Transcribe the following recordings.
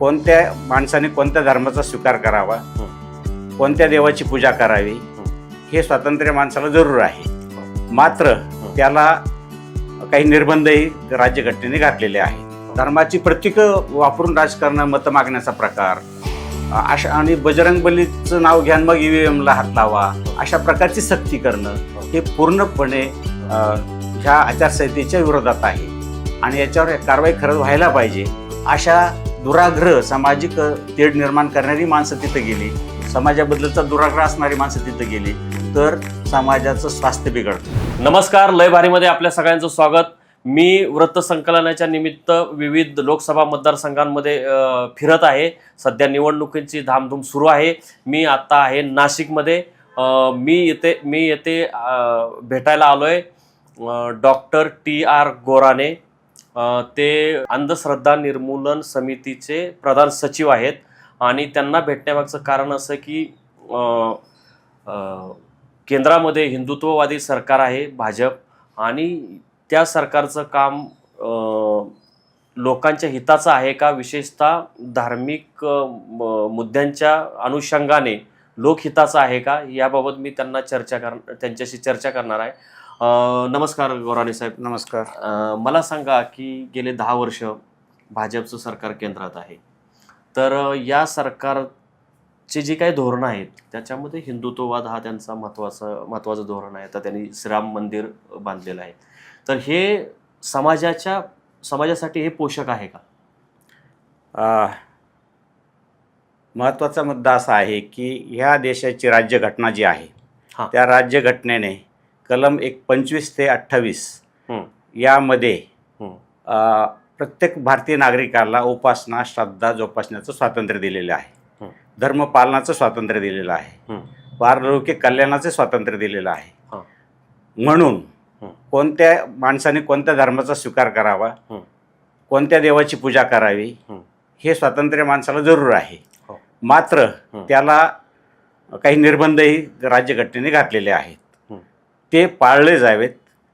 कोणत्या माणसाने कोणत्या धर्माचा स्वीकार करावा? कोणत्या देवाची पूजा करावी? हे स्वातंत्र्य माणसाला जरूर आहे. मात्र त्याला काही निर्बंधही राज्यघटनेने घातलेले आहेत. धर्माची प्रतीकं वापरून राजकारण मतं मागण्याचा प्रकार अशा आणि बजरंग बलीचं नाव घ्यान मग ईव्हीएमला हात लावा अशा प्रकारची सक्ती करणं हे पूर्णपणे ह्या आचारसंहितेच्या विरोधात आहे. आणि याच्यावर कारवाई खरंच व्हायला पाहिजे अशा दुराग्रह सामाजिक तेढ निर्माण करणारी माणसं तिथं गेली. समाजाबद्दलचा दुराग्रह असणारी माणसं तिथं गेली. तर समाजाचं स्वास्थ्य बिघडतं. नमस्कार लय भारीमध्ये आपल्या सगळ्यांचं स्वागत. मी वृत्त संकलनाच्या निमित्त विविध लोकसभा मतदारसंघांमध्ये फिरत आहे. सध्या निवडणुकीची धामधूम सुरू आहे. मी आत्ता आहे नाशिकमध्ये. मी येते मी येथे भेटायला आलो आहे डॉक्टर टी आर गोराने. ते अंधश्रद्धा निर्मूलन समितीचे प्रधान सचिव आहेत. आणि त्यांना भेटण्यामागचं कारण असं की केंद्रामध्ये हिंदुत्ववादी सरकार आहे भाजप. आणि त्या सरकारचं काम लोकांच्या हिताचं आहे का? विशेषतः धार्मिक म- मुद्द्यांच्या अनुषंगाने लोकहिताचं आहे का? याबाबत मी त्यांना चर्चा कर त्यांच्याशी चर्चा करणार आहे. नमस्कार गौराणी साहेब. नमस्कार. मला सांगा की गेले दहा वर्ष भाजपचं सरकार केंद्रात आहे. तर या सरकारची जी काही धोरणं आहेत त्याच्यामध्ये हिंदुत्ववाद हा त्यांचा महत्त्वाचा महत्त्वाचं धोरण आहे. तर त्यांनी श्रीराम मंदिर बांधलेलं आहे. तर हे समाजाच्या समाजासाठी हे पोषक आहे का? महत्त्वाचा मुद्दा असा आहे की ह्या देशाची राज्यघटना जी आहे. त्या राज्यघटनेने कलम एक पंचवीस ते अठ्ठावीस. यामध्ये प्रत्येक भारतीय नागरिकाला उपासना श्रद्धा जोपासण्याचं स्वातंत्र्य दिलेलं आहे हं. धर्म पालनाचं स्वातंत्र्य दिलेलं आहे. पारलौकिक कल्याणाचे स्वातंत्र्य दिलेलं आहे. म्हणून. कोणत्या माणसाने कोणत्या धर्माचा स्वीकार करावा. कोणत्या देवाची पूजा करावी हं. स्वातंत्र्य माणसाला जरूर आहे हो. मात्र. त्याला काही निर्बंधही राज्यघटनेने घातलेले आहेत. ते पाळले जावेत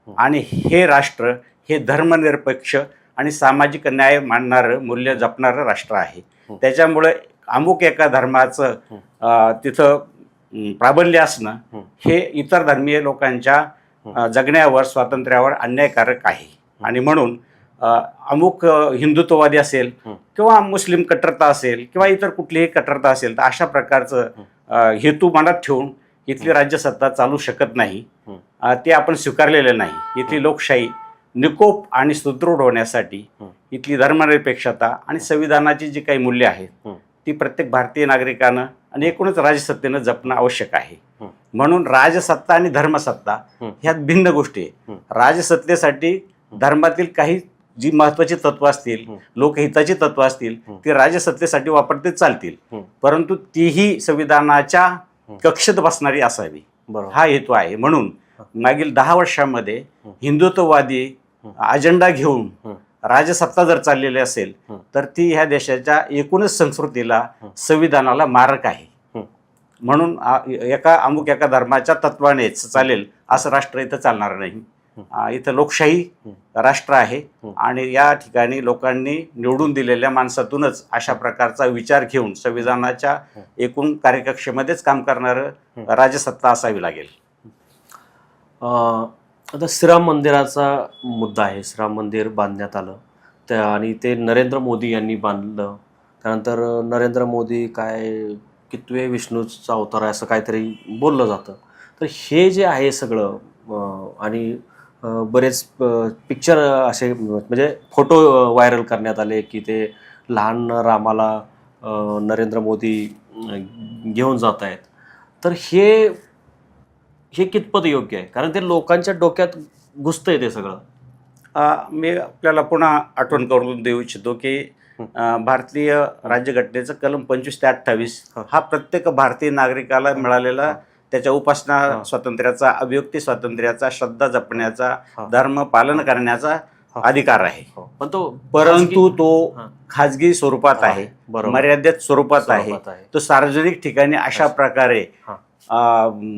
हं. आणि हे राष्ट्र हे धर्मनिरपेक्ष आणि सामाजिक न्याय मानणारं मूल्य जपणारं राष्ट्र आहे हं. त्याच्यामुळे अमुक एका धर्माचं हं. तिथं प्राबल्य असणं हं. इतर धर्मीय लोकांच्या जगण्यावर स्वातंत्र्यावर अन्यायकारक आहे आणि म्हणून अमुक हिंदुत्ववादी असेल. किंवा मुस्लिम कट्टरता असेल किंवा इतर कुठलीही कट्टरता असेल तर अशा प्रकारचं हेतू मनात ठेवून इथली राज्यसत्ता चालू शकत नाही ते आपण स्वीकारलेलं नाही इथली लोकशाही निकोप आणि सुदृढ होण्यासाठी. इथली धर्मनिरपेक्षता आणि संविधानाची जी काही मूल्य आहेत हं. ती प्रत्येक भारतीय नागरिकानं आणि एकूणच राजसत्तेनं जपणं आवश्यक आहे. म्हणून राजसत्ता आणि धर्मसत्ता. ह्यात भिन्न गोष्टी आहे. राजसत्तेसाठी धर्मातील काही जी महत्वाची तत्व असतील. लोकहिताची तत्व असतील. ती राजसत्तेसाठी वापरते चालतील. परंतु तीही संविधानाच्या. कक्षेत बसणारी असावी हा हेतू आहे म्हणून मागील दहा वर्षांमध्ये हं. हिंदुत्ववादी हं. अजेंडा घेऊन हं. राजसत्ता जर चाललेली असेल हं. तर ती ह्या देशाच्या एकूणच संस्कृतीला हं. संविधानाला मारक आहे हं. म्हणून एका अमुक एका धर्माच्या तत्वानेच चालेल असं राष्ट्र इथं चालणार नाही हं. इथं लोकशाही राष्ट्र आहे आणि या ठिकाणी लोकांनी निवडून दिलेल्या माणसातूनच अशा प्रकारचा विचार घेऊन संविधानाच्या एकूण कार्यकक्षेमध्येच काम करणारं राजसत्ता असावी लागेल. आता श्रीराम मंदिराचा मुद्दा आहे. श्रीराम मंदिर बांधण्यात आलं. त्या आणि ते नरेंद्र मोदी यांनी बांधलं. त्यानंतर नरेंद्र मोदी काय कितवे विष्णूचा अवतार आहे असं काहीतरी बोललं जातं. तर हे जे आहे सगळं आणि बरेच पिक्चर असे म्हणजे फोटो व्हायरल करण्यात आले की ते लहान रामाला नरेंद्र मोदी घेऊन जात आहेत तर हे हे कितपत योग्य आहे कारण ते लोकांच्या डोक्यात घुसतंय ते सगळं मी आपल्याला पुन्हा आठवण करून देऊ इच्छितो की भारतीय राज्यघटनेचं कलम पंचवीस ते अठ्ठावीस हा. प्रत्येक भारतीय नागरिकाला मिळालेला. त्याच्या उपासना. स्वातंत्र्याचा अभिव्यक्ती स्वातंत्र्याचा श्रद्धा जपण्याचा. धर्म पालन करण्याचा. अधिकार आहे हो. पण तो परंतु तो. खाजगी स्वरूपात आहे मर्यादित स्वरूपात आहे. तो सार्वजनिक ठिकाणी अशा. प्रकारे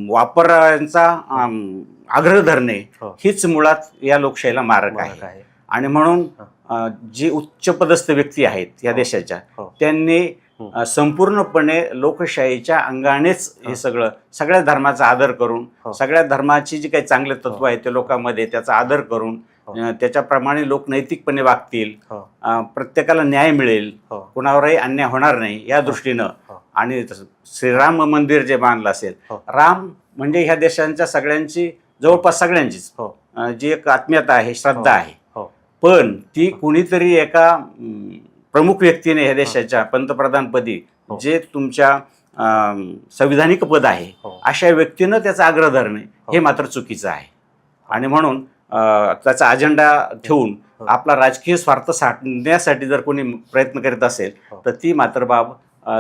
वापरांचा आग्रह धरणे हो. हीच मुळात या लोकशाहीला मारक आहे आणि म्हणून जे उच्चपदस्थ व्यक्ती आहेत या हो. देशाच्या. त्यांनी संपूर्णपणे लोकशाहीच्या अंगानेच हो. हे सगळं सगळ्या धर्माचा आदर करून हो. सगळ्या धर्माची जी काही चांगले तत्व आहेत ते लोकांमध्ये त्याचा आदर करून हो. त्याच्याप्रमाणे लोक नैतिकपणे वागतील हो. प्रत्येकाला न्याय मिळेल हो. कुणावरही अन्याय होणार नाही या दृष्टीनं हो. आणि श्रीराम मंदिर जे बांधलं असेल हो. राम म्हणजे ह्या देशांच्या सगळ्यांची जवळपास सगळ्यांचीच हो. जी एक आत्मीयता आहे श्रद्धा हो. आहे हो. पण ती कुणीतरी एका प्रमुख व्यक्तीने ह्या देशाच्या पंतप्रधानपदी हो. जे तुमच्या संविधानिक पद आहे हो. अशा व्यक्तीनं त्याचा आग्रह धरणे हे हो. मात्र चुकीचं आहे आणि म्हणून त्याचा अजेंडा ठेवून. आपला राजकीय स्वार्थ साधण्यासाठी जर कोणी प्रयत्न करीत असेल. तर ती मात्र बाब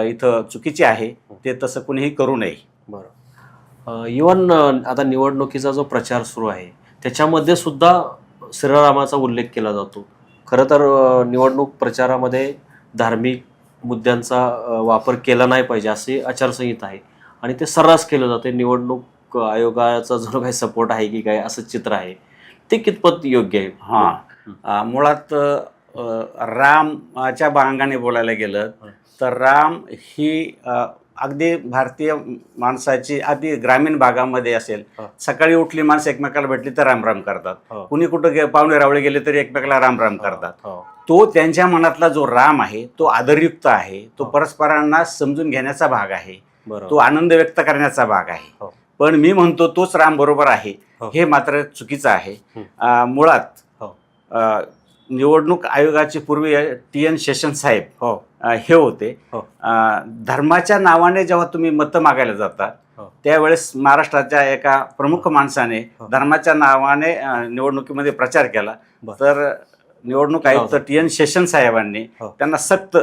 इथं चुकीची आहे ते तसं कुणीही करू नये बरं इवन आता निवडणुकीचा जो प्रचार सुरू आहे त्याच्यामध्ये सुद्धा श्रीरामाचा उल्लेख केला जातो खरं तर निवडणूक प्रचारामध्ये धार्मिक मुद्द्यांचा वापर केला नाही पाहिजे अशी आचारसंहिता आहे. आणि ते सर्रास केलं जाते निवडणूक आयोगाचा जो काही सपोर्ट आहे की काय असं चित्र आहे ते कितपत योग्य आहे? हां. मुळात रामाच्या बांगाने बोलायला गेलं. तर राम ही अगदी भारतीय माणसाची अगदी ग्रामीण भागामध्ये असेल. सकाळी उठली माणसं एकमेकाला भेटली तर राम राम करतात. कुणी कुठं पाहुणे रावळे गेले तरी एकमेकाला राम राम करतात. तो त्यांच्या मनातला जो राम आहे तो आदरयुक्त आहे तो. परस्परांना समजून घेण्याचा भाग आहे तो आनंद व्यक्त करण्याचा भाग आहे हो. पण मी म्हणतो तोच राम बरोबर आहे हो. हे मात्र चुकीचं आहे मुळात हो. निवडणूक आयोगाचे पूर्वी टी एन शेषन साहेब हो हे होते हो. धर्माच्या नावाने जेव्हा तुम्ही मतं मागायला जाता हो. त्यावेळेस महाराष्ट्राच्या एका प्रमुख माणसाने हो. धर्माच्या नावाने निवडणुकीमध्ये प्रचार केला. तर निवडणूक आयुक्त टी एन शेषन साहेबांनी हो. त्यांना सक्त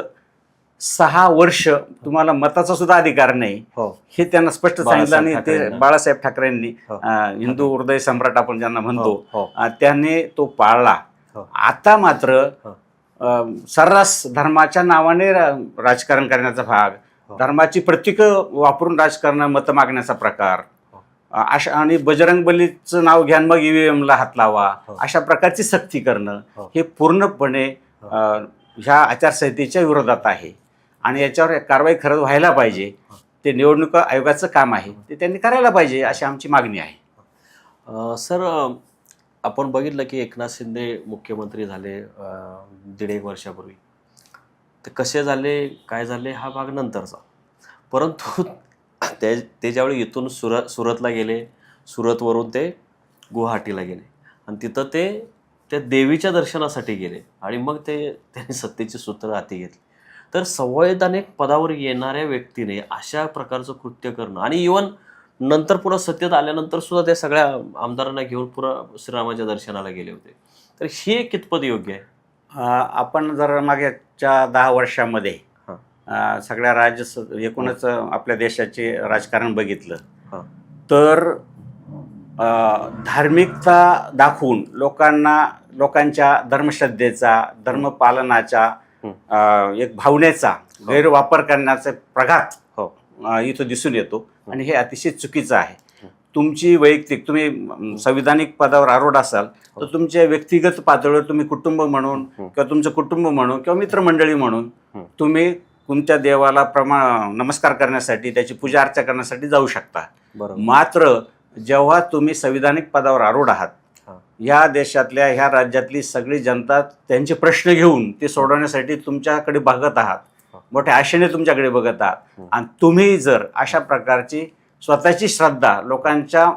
सहा वर्ष तुम्हाला मताचा सुद्धा अधिकार नाही हो हे त्यांना स्पष्ट सांगितलं आणि ते. बाळासाहेब ठाकरेंनी हो. हिंदू हृदय सम्राट आपण ज्यांना म्हणतो हो हो त्याने तो पाळला हो. आता मात्र हो. सर्रास धर्माच्या नावाने राजकारण करण्याचा भाग हो. धर्माची प्रतीकं वापरून राजकारण मतं मागण्याचा प्रकार हो. अशा आणि बजरंग बलीचं नाव घ्या आणि मग ईव्हीएम ला हात लावा हो. अशा प्रकारची सक्ती करणं हो. हे पूर्णपणे हो. ह्या आचारसंहितेच्या विरोधात आहे आणि याच्यावर कारवाई खरंच व्हायला पाहिजे हो. ते निवडणूक आयोगाचं काम आहे ते त्यांनी करायला पाहिजे अशी आमची मागणी आहे सर आपण बघितलं की एकनाथ शिंदे मुख्यमंत्री झाले दीड एक वर्षापूर्वी. ते कसे झाले काय झाले हा भाग नंतरचा. परंतु ते ते ज्यावेळी इथून सुरत सुरतला गेले सुरतवरून ते गुवाहाटीला गेले. आणि तिथं ते त्या देवीच्या दर्शनासाठी गेले आणि मग ते त्यांनी सत्तेची सूत्र हाती घेतली. तर संवैधानिक पदावर येणाऱ्या व्यक्तीने अशा प्रकारचं कृत्य करणं आणि इवन नंतर पुन्हा सत्तेत आल्यानंतर सुद्धा त्या सगळ्या आमदारांना घेऊन पुन्हा श्रीरामाच्या दर्शनाला गेले होते तर हे कितपत योग्य आहे आपण जर मागच्या दहा वर्षामध्ये हां. सगळ्या राज्य एकूणच आपल्या देशाचे राजकारण बघितलं हां. तर धार्मिकता दाखवून लोकांना लोकांच्या धर्मश्रद्धेचा धर्मपालनाच्या हं. एक भावनेचा गैरवापर करण्याचा प्रघात हो. इथं दिसून येतो हं. आणि हे अतिशय चुकीचं आहे. तुमची वैयक्तिक तुम्ही संविधानिक पदावर आरूढ असाल तर. तुमच्या व्यक्तिगत पातळीवर तुम्ही कुटुंब म्हणून. किंवा तुमचं कुटुंब म्हणून किंवा मित्रमंडळी म्हणून. तुम्ही तुमच्या देवाला प्रमा नमस्कार करण्यासाठी त्याची पूजा अर्चा करण्यासाठी जाऊ शकता मात्र जेव्हा तुम्ही संविधानिक पदावर आरूढ आहात. ह्या देशातल्या ह्या राज्यातली सगळी जनता त्यांचे प्रश्न घेऊन ते सोडवण्यासाठी तुमच्याकडे बघत आहात. मोठ्या आशेने तुमच्याकडे बघत आहात. आणि तुम्ही जर अशा प्रकारची स्वतःची श्रद्धा लोकांच्या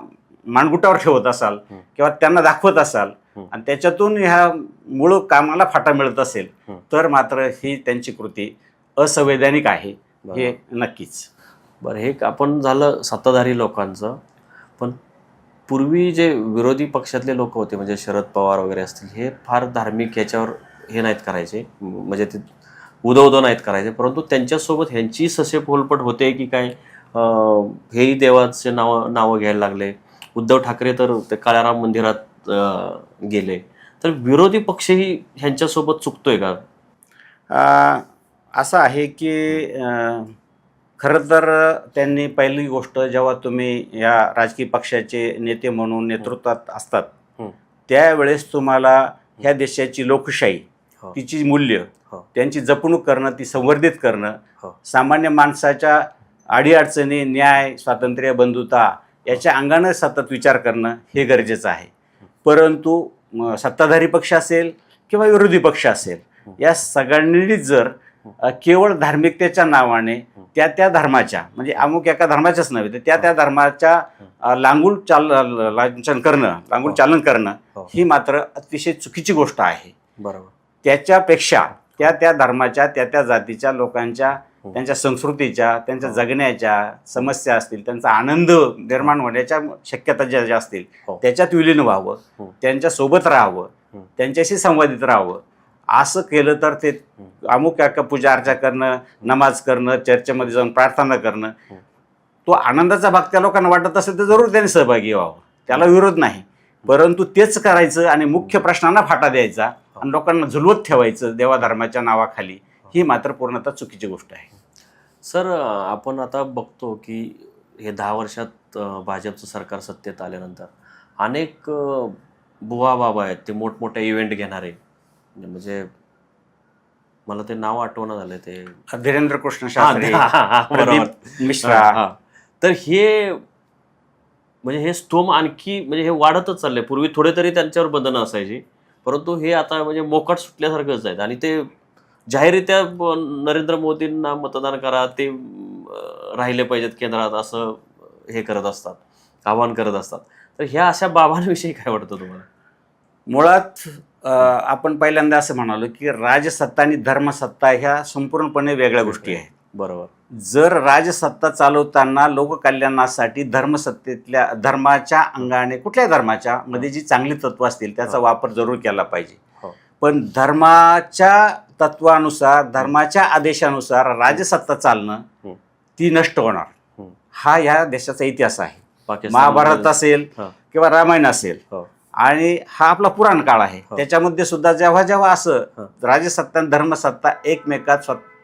मानगुटावर ठेवत असाल. किंवा त्यांना दाखवत असाल. आणि त्याच्यातून ह्या मूळ कामाला फाटा मिळत असेल. तर मात्र ही त्यांची कृती असंवैधानिक आहे हे. नक्कीच बरं हे आपण झालं सत्ताधारी लोकांचं पण पूर्वी जे विरोधी पक्षातले लोक होते म्हणजे शरद पवार वगैरे असतील हे फार धार्मिक याच्यावर हे नाहीत करायचे म्हणजे ते उदो उदो नाहीत करायचे परंतु त्यांच्यासोबत ह्यांची ससे पोलपट होते की काय हेही देवाचे नाव नावं घ्यायला लागले उद्धव ठाकरे तर ते काळाराम मंदिरात गेले तर विरोधी पक्षही ह्यांच्यासोबत चुकतोय का असं आहे की खरं तर त्यांनी पहिली गोष्ट जेव्हा तुम्ही या राजकीय पक्षाचे नेते म्हणून नेतृत्वात असतात. त्यावेळेस तुम्हाला ह्या देशाची लोकशाही हो. तिची मूल्य. त्यांची जपणूक करणं ती संवर्धित करणं हो. सामान्य माणसाच्या अडीअडचणी न्याय स्वातंत्र्य बंधुता याच्या अंगानं सतत विचार करणं हे गरजेचं आहे. परंतु सत्ताधारी पक्ष असेल किंवा विरोधी पक्ष असेल या सगळ्यांनी जर केवळ धार्मिकतेच्या नावाने त्या त्या धर्माच्या म्हणजे अमुक एका धर्माच्याच नव्हे तर त्या त्या धर्माच्या अ, लांगूल चाल लांछन करणं लांगूल चालन करणं हो. ही मात्र अतिशय चुकीची गोष्ट आहे. बरोबर. त्याच्यापेक्षा त्या त्या धर्माच्या त्या त्या जातीच्या लोकांच्या हो. त्यांच्या संस्कृतीच्या त्यांच्या हो. जगण्याच्या समस्या असतील त्यांचा आनंद निर्माण होण्याच्या शक्यता ज्या ज्या असतील हो. त्याच्यात विलीन व्हावं. त्यांच्यासोबत राहावं. त्यांच्याशी संवादित राहावं असं केलं तर ते अमुक एका पूजा अर्चा करणं नमाज करणं चर्चेमध्ये जाऊन प्रार्थना करणं. तो आनंदाचा भाग त्या लोकांना वाटत असेल तर जरूर त्यांनी सहभागी व्हावं त्याला विरोध नाही परंतु तेच करायचं आणि मुख्य प्रश्नांना फाटा द्यायचा आणि लोकांना झुलवत ठेवायचं देवाधर्माच्या नावाखाली ही मात्र पूर्णतः चुकीची गोष्ट आहे. सर आपण आता बघतो की हे दहा वर्षात भाजपचं सरकार सत्तेत आल्यानंतर अनेक बुवा बाबा आहेत ते मोठमोठे इव्हेंट घेणारे. म्हणजे मला ते नाव आठवणं झालं ते. धीरेंद्र कृष्ण शास्त्री मिश्रा. तर हे म्हणजे हे स्तोम आणखी म्हणजे हे वाढतच चाललंय. पूर्वी थोडे तरी त्यांच्यावर बंधनं असायची. परंतु हे आता म्हणजे मोकाट सुटल्यासारखंच आहेत. आणि ते जाहीररित्या नरेंद्र मोदींना मतदान करा ते राहिले पाहिजेत केंद्रात असं हे करत असतात आवाहन करत असतात. तर ह्या अशा बाबांविषयी काय वाटतं तुम्हाला? मुळात आपण पहिल्यांदा असं म्हणालो की राजसत्ता आणि धर्मसत्ता ह्या संपूर्णपणे वेगळ्या गोष्टी आहेत. बरोबर जर राजसत्ता चालवताना लोककल्याणासाठी धर्मसत्तेतल्या धर्माच्या अंगाने कुठल्याही धर्माच्या मध्ये जी चांगली तत्व असतील त्याचा हो. वापर जरूर केला पाहिजे हो. पण धर्माच्या तत्वानुसार धर्माच्या आदेशानुसार राजसत्ता चालणं हं. ती नष्ट होणार हं. ह्या देशाचा इतिहास आहे महाभारत असेल. किंवा रामायण असेल. आणि हा आपला पुराण काळ आहे. त्याच्यामध्ये सुद्धा जेव्हा जेव्हा असं. राजसत्ता आणि धर्मसत्ता एकमेकात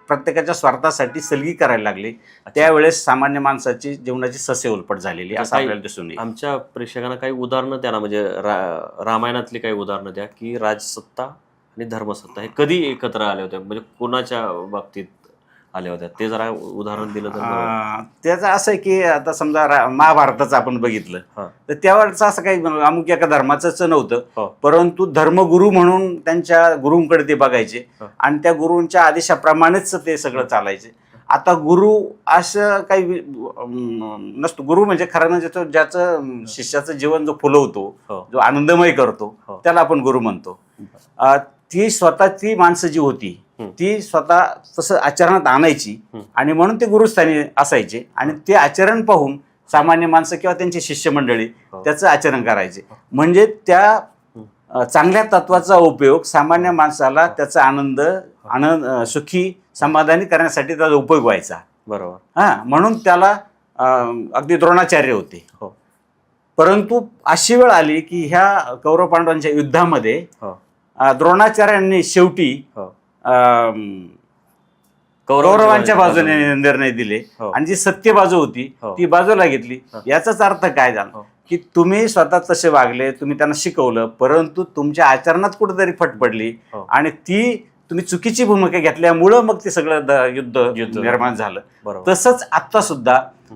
प्रत्येकाच्या स्वार्थासाठी सलगी करायला लागली. त्यावेळेस सामान्य माणसाची जीवनाची सस्य उलपट झालेली असं काही- आपल्याला दिसून येईल. आमच्या प्रेक्षकांना काही उदाहरणं द्या ना म्हणजे रा रामायणातली काही उदाहरणं द्या की राजसत्ता आणि धर्मसत्ता हे कधी एकत्र आले होते? म्हणजे कोणाच्या बाबतीत? आल्या होत्या ते जरा उदाहरण दिलं तर. अं, त्याचं असं आहे की आता समजा रा- महाभारताचं आपण बघितलं हा. तर त्यावेळेचं असं काही अमुक एका धर्माचंच हो. नव्हतं परंतु धर्मगुरू म्हणून त्यांच्या गुरूंकडे ते बघायचे हो. आणि त्या गुरूंच्या आदेशाप्रमाणेच ते सगळं चालायचे आता गुरु असं काही वि- अं, नसतो गुरु म्हणजे खरं म्हणजे तो ज्याचं अं, शिष्याचं जीवन जो फुलवतो हो. जो आनंदमय करतो हो. त्याला आपण गुरु म्हणतो अं, ती स्वतः ती माणसं जी होती हं. ती स्वतः तसं आचरणात आणायची हं. आणि म्हणून ते गुरुस्थानी असायचे आणि ते आचरण पाहून सामान्य माणसं किंवा त्यांची शिष्यमंडळी हो. त्याचं आचरण करायचे म्हणजे त्या हं. चांगल्या तत्वाचा उपयोग सामान्य माणसाला त्याचा आनंद आनंद सुखी समाधानी करण्यासाठी त्याचा उपयोग व्हायचा बरोबर हा म्हणून त्याला अगदी द्रोणाचार्य होते हो. परंतु अशी वेळ आली की ह्या कौरव पांडवांच्या युद्धामध्ये हो. द्रोणाचार्यांनी शेवटी अम, कौरवांच्या बाजूने निर्णय दिले हो. आणि जी सत्य बाजू होती हो. ती बाजूला घेतली हो. याचाच अर्थ काय झाला हो. की तुम्ही स्वतः तसे वागले तुम्ही त्यांना शिकवलं परंतु तुमच्या आचरणात कुठेतरी फट पडली हो. आणि ती तुम्ही चुकीची भूमिका घेतल्यामुळं मग ते सगळं द- युद्ध युद्ध निर्माण झालं बरोबर तसंच आता सुद्धा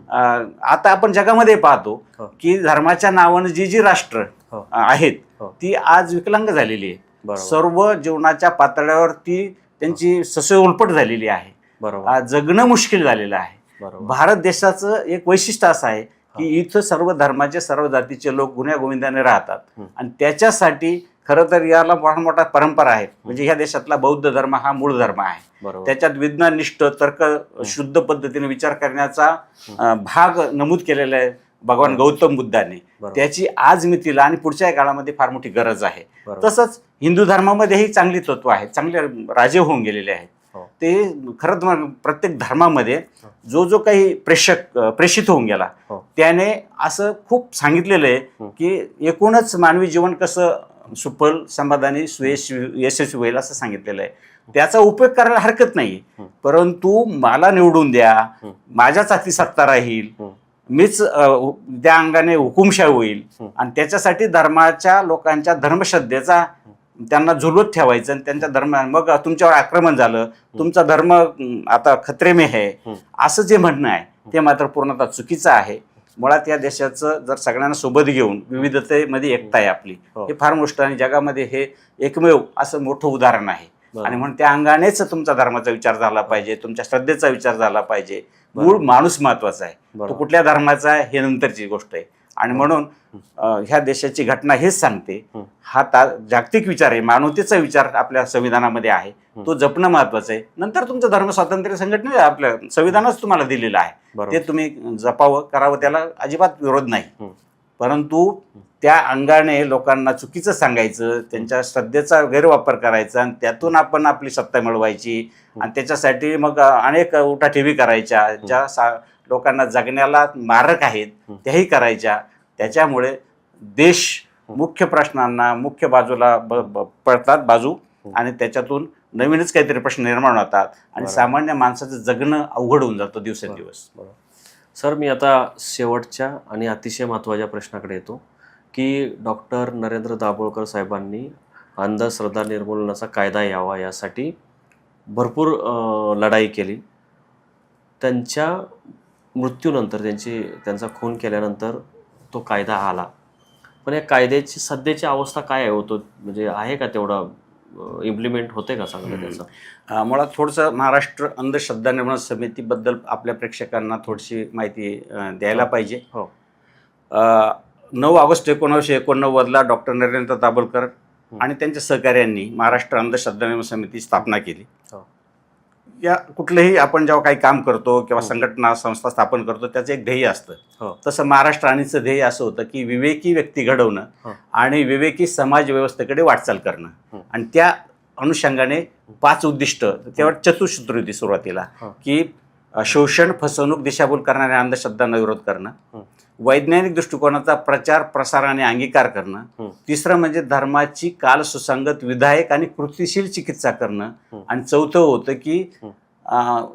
अं, आता आपण जगामध्ये पाहतो हो. की धर्माच्या नावानं जी जी राष्ट्र हो. अं, आहेत हो. ती आज विकलांग झालेली आहे सर्व जीवनाच्या पातळ्यावर ती त्यांची ससय उलपट झालेली आहे. बरोबर. जगणं मुश्किल झालेलं आहे. भारत देशाचं एक वैशिष्ट्य असं आहे की इथं सर्व धर्माचे सर्व जातीचे लोक गुन्ह्या गोविंदाने राहतात. आणि त्याच्यासाठी खरं तर याला मोठा मोठा परंपरा आहे. म्हणजे ह्या देशातला बौद्ध धर्म हा मूळ धर्म आहे. त्याच्यात विज्ञाननिष्ठ तर्क शुद्ध पद्धतीने विचार करण्याचा भाग नमूद केलेला आहे. भगवान गौतम बुद्धाने त्याची आज मितीला आणि पुढच्या काळामध्ये फार मोठी गरज आहे तसंच हिंदू धर्मामध्येही चांगली तत्व आहेत चांगले राजे होऊन गेलेले आहेत हो. ते खरं तर प्रत्येक धर्मामध्ये जो जो काही प्रेषक प्रेषित होऊन गेला हो. त्याने असं खूप सांगितलेलं आहे हं. की एकूणच मानवी जीवन कसं सुफल समाधानी सुयशस्वी यशस्वी होईल असं सांगितलेलं आहे त्याचा उपयोग करायला हरकत नाही हं. परंतु मला निवडून द्या हं. माझ्याच हाती सत्ता राहील हं. मीच त्या अंगाने हुकुमशाही होईल. आणि त्याच्यासाठी धर्माच्या लोकांच्या धर्मश्रद्धेचा त्यांना झुलवत ठेवायचं आणि त्यांच्या धर्म मग तुमच्यावर आक्रमण झालं तुमचा धर्म आता खतरे में आहे. असं जे म्हणणं आहे ते मात्र पूर्णतः चुकीचं आहे मुळात या देशाचं जर सगळ्यांना सोबत घेऊन विविधतेमध्ये एकता आहे आपली हो. हे फार गोष्ट आणि जगामध्ये हे एकमेव असं मोठं उदाहरण आहे. आणि म्हणून त्या अंगानेच तुमचा धर्माचा विचार झाला पाहिजे तुमच्या श्रद्धेचा विचार झाला पाहिजे मूळ. माणूस महत्त्वाचा आहे तो. कुठल्या धर्माचा आहे हे नंतरची गोष्ट आहे आणि म्हणून ह्या देशाची घटना हेच सांगते हं. ता जागतिक विचार आहे मानवतेचा विचार आपल्या संविधानामध्ये आहे तो जपणं महत्वाचं आहे नंतर तुमचं धर्म स्वातंत्र्य संघटने आपल्या संविधानच तुम्हाला दिलेलं आहे. ते तुम्ही जपावं करावं त्याला अजिबात विरोध नाही. परंतु त्या अंगाने लोकांना चुकीचं सांगायचं त्यांच्या श्रद्धेचा गैरवापर करायचा आणि त्यातून आपण आपली सत्ता मिळवायची आणि त्याच्यासाठी मग अनेक उठाठेवी करायच्या ज्या सा लोकांना जगण्याला मारक आहेत. त्याही करायच्या त्याच्यामुळे देश मुख्य प्रश्नांना मुख्य बाजूला पडतात बाजू आणि त्याच्यातून नवीनच काहीतरी प्रश्न निर्माण होतात आणि. सामान्य माणसाचं जगणं अवघड होऊन जातं दिवसेंदिवस. सर मी आता शेवटच्या आणि अतिशय महत्त्वाच्या प्रश्नाकडे येतो की डॉक्टर नरेंद्र दाभोळकर साहेबांनी अंधश्रद्धा निर्मूलनाचा कायदा यावा यासाठी भरपूर लढाई केली. त्यांच्या मृत्यूनंतर त्यांची त्यांचा खून केल्यानंतर तो कायदा आला. पण या कायद्याची सध्याची अवस्था काय आहे होतो म्हणजे आहे का तेवढा इम्प्लिमेंट होते का चांगलं त्याचं? मुळात थोडंसं महाराष्ट्र अंधश्रद्धा निर्माण समितीबद्दल आपल्या प्रेक्षकांना थोडीशी माहिती द्यायला पाहिजे. हो. नऊ ऑगस्ट एकोणीसशे एकोणनव्वदला डॉक्टर नरेंद्र दाभोलकर आणि त्यांच्या सहकार्यांनी महाराष्ट्र अंधश्रद्धा निर्माण समिती स्थापना केली हो. या कुठलंही आपण जेव्हा काही काम करतो किंवा हो. संघटना संस्था स्थापन करतो त्याचं एक ध्येय असतं हो तसं महाराष्ट्र आणीचं ध्येय असं होतं की विवेकी व्यक्ती घडवणं. आणि विवेकी समाज व्यवस्थेकडे वाटचाल करणं. आणि त्या अनुषंगाने पाच उद्दिष्ट तेव्हा चतुसूत्र होती सुरुवातीला. की शोषण फसवणूक दिशाभूल करणाऱ्या अंधश्रद्धांना विरोध करणं. वैज्ञानिक दृष्टिकोनाचा प्रचार प्रसार आणि अंगीकार करणं. तिसरं म्हणजे धर्माची काल सुसंगत विधायक आणि कृतीशील चिकित्सा करणं. आणि चौथं होतं की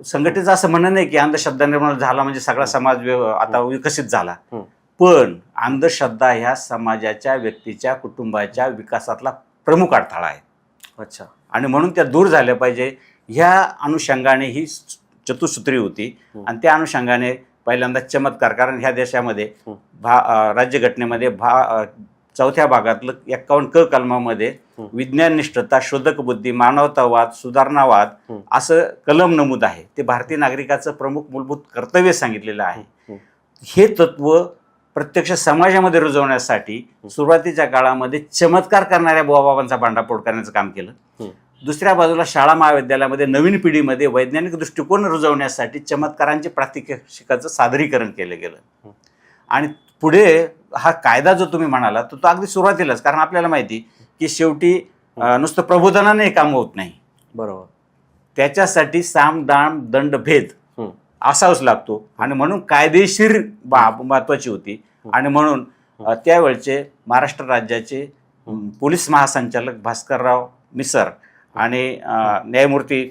संघटनेचं असं म्हणणं नाही की अंधश्रद्धा निर्माण झाला म्हणजे सगळा समाज आता विकसित झाला. पण अंधश्रद्धा ह्या समाजाच्या व्यक्तीच्या कुटुंबाच्या विकासातला प्रमुख अडथळा आहे. अच्छा. आणि म्हणून त्या दूर झाल्या पाहिजे. ह्या अनुषंगाने ही चतुसूत्री होती. आणि त्या अनुषंगाने पहिल्यांदा चमत्कार कारण ह्या देशामध्ये. भा राज्यघटनेमध्ये भा चौथ्या भागातलं एक्कावन्न क कलमामध्ये. विज्ञाननिष्ठता शोधक बुद्धी मानवतावाद सुधारणावाद. असं कलम नमूद आहे ते भारतीय नागरिकाचं प्रमुख मूलभूत कर्तव्य सांगितलेलं आहे हं. तत्व प्रत्यक्ष समाजामध्ये रुजवण्यासाठी सुरुवातीच्या काळामध्ये चमत्कार करणाऱ्या बुवाबाबांचा भांडाफोड करण्याचं काम केलं. दुसऱ्या बाजूला शाळा महाविद्यालयामध्ये नवीन पिढीमध्ये वैज्ञानिक दृष्टिकोन रुजवण्यासाठी चमत्कारांचे प्रात्यक्षिकाचं सादरीकरण केलं गेलं. आणि पुढे हा कायदा जो तुम्ही म्हणाला तर तो अगदी सुरुवातीलाच. कारण आपल्याला माहिती की शेवटी नुसतं प्रबोधनाने काम होत नाही. बरोबर. त्याच्यासाठी साम दाम दंड भेद. असावाच लागतो. आणि म्हणून कायदेशीर बाब महत्वाची होती. आणि म्हणून त्यावेळचे महाराष्ट्र राज्याचे पोलीस महासंचालक भास्करराव मिसर आणि न्यायमूर्ती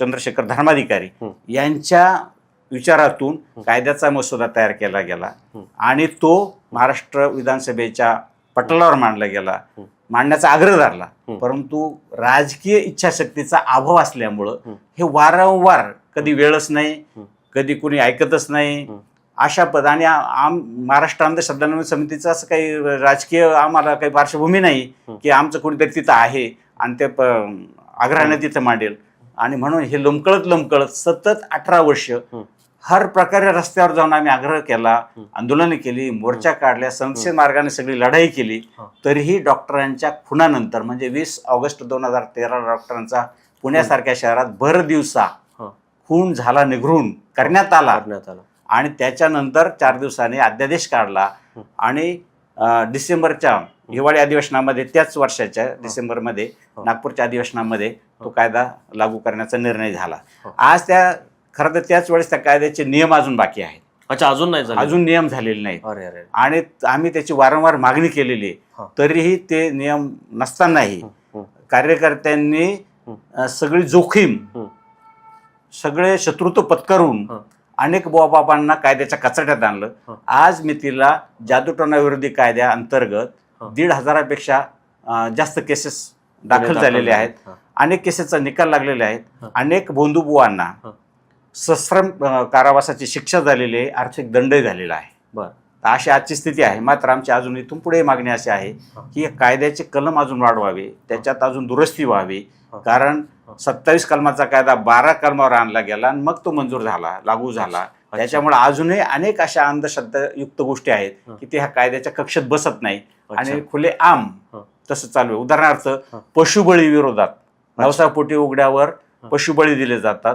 चंद्रशेखर धर्माधिकारी. यांच्या विचारातून कायद्याचा मसुदा तयार केला गेला. आणि तो महाराष्ट्र विधानसभेच्या पटलावर मांडला गेला. मांडण्याचा आग्रह धरला. परंतु राजकीय इच्छाशक्तीचा अभाव असल्यामुळं हं. वारंवार कधी वेळच नाही. कधी कुणी ऐकतच नाही. अशा पद आणि आम महाराष्ट्र अंधश्रद्धा समितीचं असं काही राजकीय आम्हाला काही पार्श्वभूमी नाही. की आमचं कोणीतरी तिथं आहे आणि ते प- आग्रहाने तिथं मांडेल आणि म्हणून हे लोंबकळत लोंबकळत सतत अठरा वर्ष. हर प्रकारे रस्त्यावर जाऊन आम्ही आग्रह केला. आंदोलनं केली मोर्चा काढल्या संशय मार्गाने सगळी लढाई केली. तरीही डॉक्टरांच्या खुनानंतर म्हणजे वीस ऑगस्ट दोन हजार तेरा डॉक्टरांचा पुण्यासारख्या शहरात भर दिवसा. खून झाला निघरून करण्यात आला आणि त्याच्यानंतर चार दिवसांनी अध्यादेश काढला. आणि डिसेंबरच्या हिवाळी अधिवेशनामध्ये त्याच वर्षाच्या डिसेंबरमध्ये. नागपूरच्या अधिवेशनामध्ये तो हं. कायदा लागू करण्याचा निर्णय झाला हं. आज त्या खरं तर त्याच वेळेस त्या कायद्याचे नियम अजून बाकी आहेत अच्छा अजून नाही झालं अजून नियम झालेले नाहीत अरे अरे आणि आम्ही त्याची वारंवार मागणी केलेली हं. आहे तरीही ते नियम नसतानाही हं, हं, कार्यकर्त्यांनी हं. सगळी जोखीम हं. सगळे शत्रुत्व पत्करून हं. अनेक बुवाबाबांना कायद्याच्या कचाट्यात आणलं हं. आज मी तिला जादूटोना विरोधी कायद्या अंतर्गत हं. दीड हजारापेक्षा जास्त केसेस दाखल झालेले आहेत. अनेक केसेसचा निकाल लागलेले आहेत. अनेक बोंधुबुवांना. सश्रम कारावासाची शिक्षा झालेली आहे आर्थिक दंडही झालेला आहे बर अशी आजची स्थिती आहे मात्र आमची अजून इथून पुढे मागणी अशी आहे. की कायद्याचे कलम अजून वाढवावे त्याच्यात अजून दुरुस्ती व्हावी. कारण. सत्तावीस कलमाचा कायदा बारा कलमावर आणला गेला आणि मग तो मंजूर झाला लागू झाला त्याच्यामुळे अजूनही अनेक अशा अंधश्रद्धायुक्त गोष्टी आहेत. की ते ह्या कायद्याच्या कक्षेत बसत नाही. आणि खुले आम. तसं चालू आहे उदाहरणार्थ. पशुबळी विरोधात नवसा पोटी उघड्यावर. पशुबळी दिले जातात.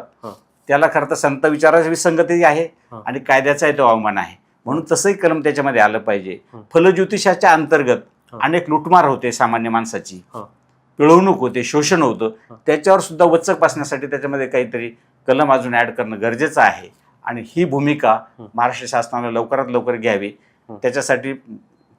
त्याला खरं तर संत विचाराची विसंगती आहे. आणि कायद्याचाही तो अवमान आहे म्हणून तसंही कलम त्याच्यामध्ये आलं पाहिजे. फलज्योतिषाच्या अंतर्गत. अनेक लुटमार होते सामान्य माणसाची. पिळवणूक होते शोषण होतं. त्याच्यावर सुद्धा वचक बसण्यासाठी त्याच्यामध्ये काहीतरी कलम अजून ऍड करणं गरजेचं आहे आणि ही भूमिका. महाराष्ट्र शासनाने लवकरात लवकर घ्यावी. त्याच्यासाठी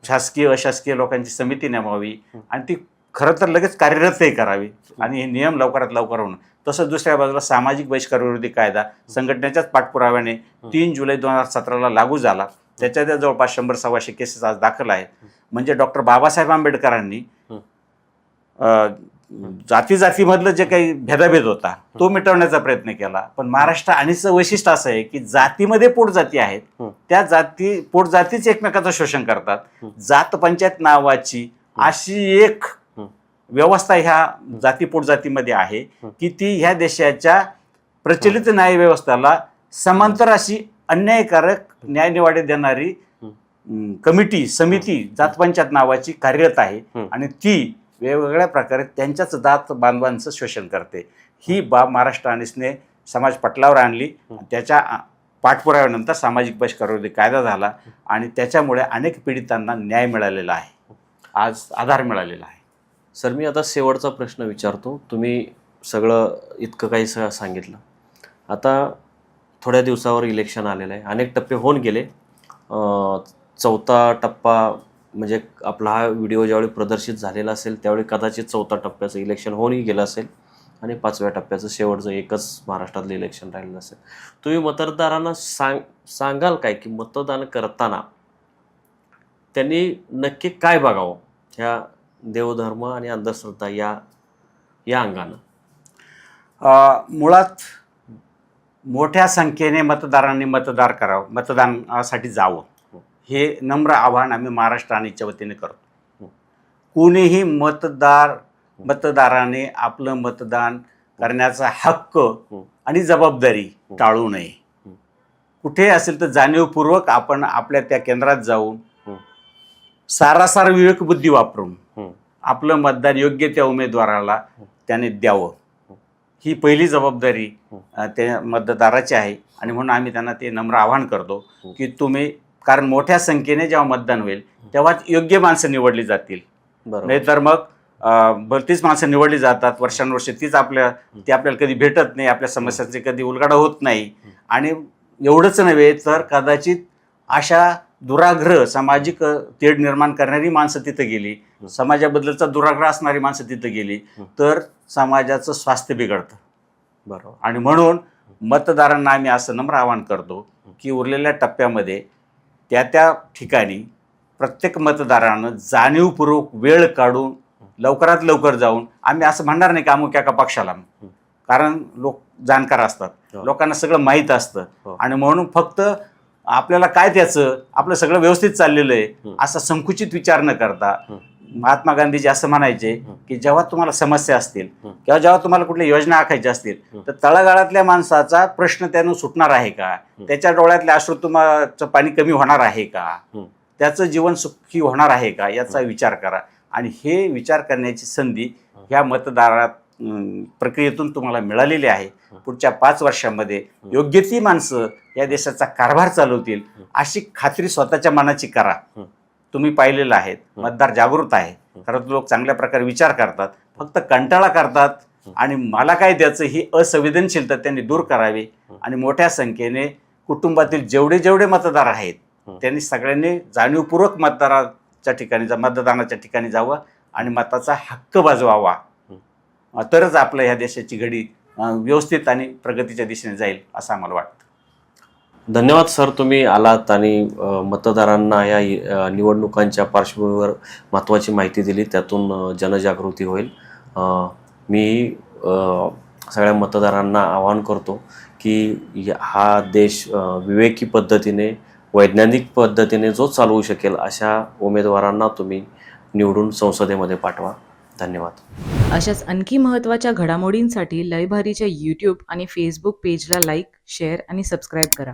शासकीय अशासकीय लोकांची समिती नेमावी. आणि ती खरं तर लगेच कार्यरतही करावी. आणि हे नियम लवकरात लवकर होणं. तसंच दुसऱ्या बाजूला सामाजिक बहिष्कार विरोधी कायदा संघटनेच्याच पाठपुराव्याने तीन जुलै दोन हजार सतराला लागू झाला. त्याच्या त्या जवळपास शंभर सव्वाशे केसेस आज दाखल आहेत. म्हणजे डॉक्टर बाबासाहेब आंबेडकरांनी जाती जातीमधलं जे काही भेदाभेद होता तो मिटवण्याचा प्रयत्न केला पण महाराष्ट्र आणिचं वैशिष्ट्य असं आहे की जातीमध्ये पोट जाती आहेत. त्या जाती पोट जातीच एकमेकाचं शोषण करतात. जात पंचायत नावाची. अशी एक. व्यवस्था ह्या जाती पोट जातीमध्ये आहे. की ती ह्या देशाच्या प्रचलित न्याय व्यवस्थेला समांतर अशी अन्यायकारक न्यायनिवाडे देणारी कमिटी समिती जातपंचायत नावाची कार्यरत आहे. आणि ती वेगवेगळ्या प्रकारे त्यांच्याच जात बांधवांचं शोषण करते. ही बाब महाराष्ट्र आणीसने समाज पटलावर आणली. त्याच्या पाठपुराव्यानंतर सामाजिक बहिष्कार विरोधी कायदा झाला आणि त्याच्यामुळे अनेक पीडितांना न्याय मिळालेला आहे. आज आधार मिळालेला आहे. सर मी आता शेवटचा प्रश्न विचारतो. तुम्ही सगळं इतकं काही स सांगितलं. आता थोड्या दिवसावर इलेक्शन आलेलं आहे. अनेक टप्पे होऊन गेले. चौथा टप्पा म्हणजे आपला हा व्हिडिओ ज्यावेळी प्रदर्शित झालेला असेल त्यावेळी कदाचित चौथा टप्प्याचं इलेक्शन होऊनही गेलं असेल आणि पाचव्या टप्प्याचं शेवटचं एकच महाराष्ट्रातलं इलेक्शन राहिलेलं असेल. तुम्ही मतदारांना सांग सांगाल काय की मतदान करताना त्यांनी नक्की काय बघावं ह्या देवधर्म आणि अंधश्रद्धा या या अंगानं? मुळात मोठ्या संख्येने मतदारांनी मतदार करावं मतदानासाठी जावं. हे नम्र आव्हान आम्ही महाराष्ट्र आणीच्या वतीने करतो कुणीही मतदार मतदाराने आपलं मतदान करण्याचा हक्क आणि जबाबदारी टाळू नये कुठे असेल तर जाणीवपूर्वक आपण आपल्या त्या केंद्रात जाऊन हं. सारासार विवेकबुद्धी वापरून आपलं मतदान योग्य त्या उमेदवाराला त्याने द्यावं ही पहिली जबाबदारी त्या मतदाराची आहे आणि म्हणून आम्ही त्यांना ते नम्र आवाहन करतो की तुम्ही कारण मोठ्या संख्येने जेव्हा मतदान होईल तेव्हाच योग्य माणसं निवडली जातील. बरोबर. नाहीतर मग अ, भलतीच माणसं निवडली जातात. वर्षानुवर्षे तीच आपल्या ती आपल्याला कधी भेटत नाही. आपल्या समस्यांचे कधी उलगडा होत नाही. आणि एवढंच नव्हे तर कदाचित अशा दुराग्रह सामाजिक तेढ निर्माण करणारी माणसं तिथं गेली. समाजाबद्दलचा दुराग्रह असणारी माणसं तिथं गेली. तर समाजाचं स्वास्थ्य बिघडतं. बरोबर. आणि म्हणून मतदारांना आम्ही असं नम्र आवाहन करतो की उरलेल्या टप्प्यामध्ये त्या त्या ठिकाणी प्रत्येक मतदारानं जाणीवपूर्वक वेळ काढून लवकरात लवकर जाऊन आम्ही असं म्हणणार नाही की अमुक एका पक्षाला कारण लोक जाणकार असतात हो. लोकांना सगळं माहीत असतं हो. आणि म्हणून फक्त आपल्याला काय त्याचं आपलं सगळं व्यवस्थित चाललेलं आहे. असा संकुचित विचार न करता. महात्मा गांधीजी असं म्हणायचे. की जेव्हा तुम्हाला समस्या असतील. किंवा जेव्हा तुम्हाला कुठल्या योजना आखायच्या असतील. तर तळागाळातल्या माणसाचा प्रश्न त्यानं सुटणार आहे का? त्याच्या डोळ्यातल्या अश्रू पाणी कमी होणार आहे का. त्याचं जीवन सुखी होणार आहे का? याचा विचार करा. आणि हे विचार करण्याची संधी ह्या मतदारात प्रक्रियेतून तुम्हाला मिळालेली आहे. पुढच्या पाच वर्षामध्ये योग्य ती माणसं या देशाचा कारभार चालवतील अशी खात्री स्वतःच्या मनाची करा. तुम्ही पाहिलेलं आहे हं. मतदार जागृत आहे. खरं लोक चांगल्या प्रकारे विचार करतात फक्त कंटाळा करतात. आणि मला काय द्यायचं ही असंवेदनशीलता त्यांनी दूर करावी. आणि मोठ्या संख्येने कुटुंबातील जेवढे जेवढे मतदार आहेत. त्यांनी सगळ्यांनी जाणीवपूर्वक मतदाराच्या ठिकाणी जा मतदानाच्या ठिकाणी जावं आणि मताचा हक्क बजवावा तरच आपल्या ह्या देशाची घडी व्यवस्थित आणि प्रगतीच्या दिशेने जाईल असं आम्हाला वाटतं धन्यवाद सर. तुम्ही आलात आणि मतदारांना या निवडणुकांच्या पार्श्वभूमीवर महत्त्वाची माहिती दिली. त्यातून जनजागृती होईल. मी सगळ्या मतदारांना आवाहन करतो की हा देश विवेकी पद्धतीने वैज्ञानिक पद्धतीने जो चालवू शकेल अशा उमेदवारांना तुम्ही निवडून संसदेमध्ये पाठवा. धन्यवाद. अशाच आणखी महत्त्वाच्या घडामोडींसाठी लयभारीच्या यूट्यूब आणि फेसबुक पेजला लाईक शेअर आणि सबस्क्राईब करा.